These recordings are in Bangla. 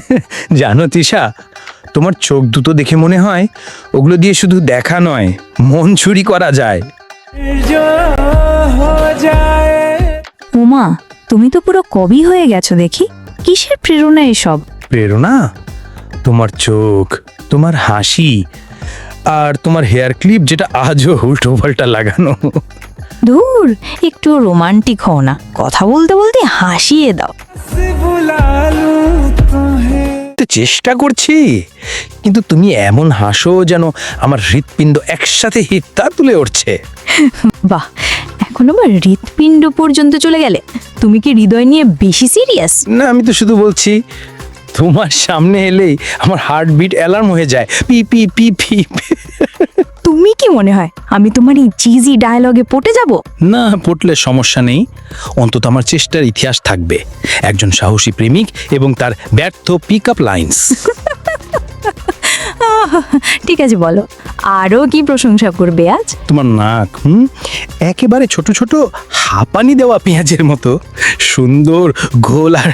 জানো তিশা তোমার চোখ দুটো দেখে মনে হয় ওগুলো দিয়ে শুধু দেখা নয় মন চুরি করা যায়। উমা তুমি তো পুরো কবি হয়ে গেছো দেখি কিসের প্রেরণা এসব? প্রেরণা? তোমার চোখ তোমার হাসি আর তোমার হেয়ার ক্লিপ যেটা আজও উল্টো পাল্টা লাগানো। ধুর একটু রোমান্টিক হও না কথা বলতে বলতে হাসিয়ে দাও। চেষ্টা করছি। কিন্তু তুমি এমন হাসো যেন আমার হৃৎপিণ্ড একসাথে হিটটা তুলে উঠছে। বাহ এখন আমার হৃৎপিণ্ড পর্যন্ত চলে গেলে? তুমি কি হৃদয় নিয়ে বেশি সিরিয়াস না আমি তো শুধু বলছি তোমার সামনে এলেই আমার হার্টবিট অ্যালার্ম হয়ে যায়। P P P P P. তুমি কি মনে হয় আমি তোমার এই চিজি ডায়লগে পটে যাব? না পড়লে সমস্যা নেই। অন্তত আমার চেষ্টার ইতিহাস থাকবে। একজন সাহসী প্রেমিক এবং তার ব্যর্থ পিক আপ লাইন্স ঠিক আছে বলো। আরও কি প্রশংসা করবে আজ? তোমার নাক হুম? একেবারে ছোট ছোট হাঁপানি দেওয়া পেঁয়াজের মতো সুন্দর গোল আর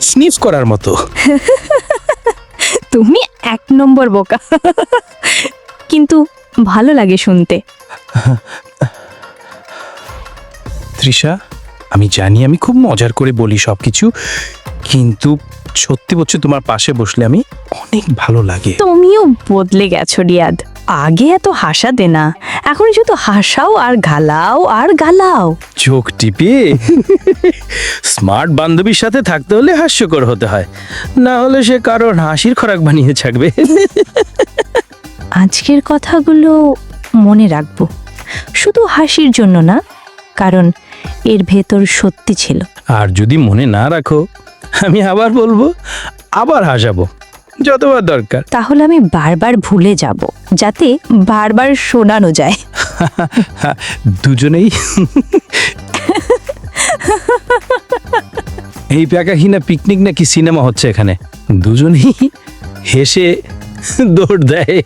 স্নিফ করার মতো। তুমি এক নম্বর বোকা। কিন্তু ভালো লাগে শুনতে। তৃষা আমি জানি আমি খুব মজার করে বলি সব কিছু কিন্তু সত্যি বলছে তোমার পাশে বসলে আমি অনেক ভালো লাগে। তুমিও বদলে গেছো রিয়াদ। আগে এত হাসাতে না। এখন শুধু হাসাও আর গালাও আর গালাও। চোখ টিপে। স্মার্ট বান্ধবীর সাথে থাকতে হলে হাস্যকর হতে হয়। না হলে সে কারোর হাসির খোরাক বানিয়ে থাকবে আজকের কথাগুলো মনে রাখব। শুধু হাসির জন্য না কারণ এর ভেতর সত্যি ছিল। আর যদি মনে না রাখো আমি আবার বলব আবার হাসাবো যতবার দরকার। তাহলে আমি বারবার ভুলে যাব যাতে বারবার শোনানো যায়। দুজনেই। এই প্যাকাহীনা পিকনিক নাকি সিনেমা হচ্ছে এখানে? দুজনেই হেসে দৌড় দেয়।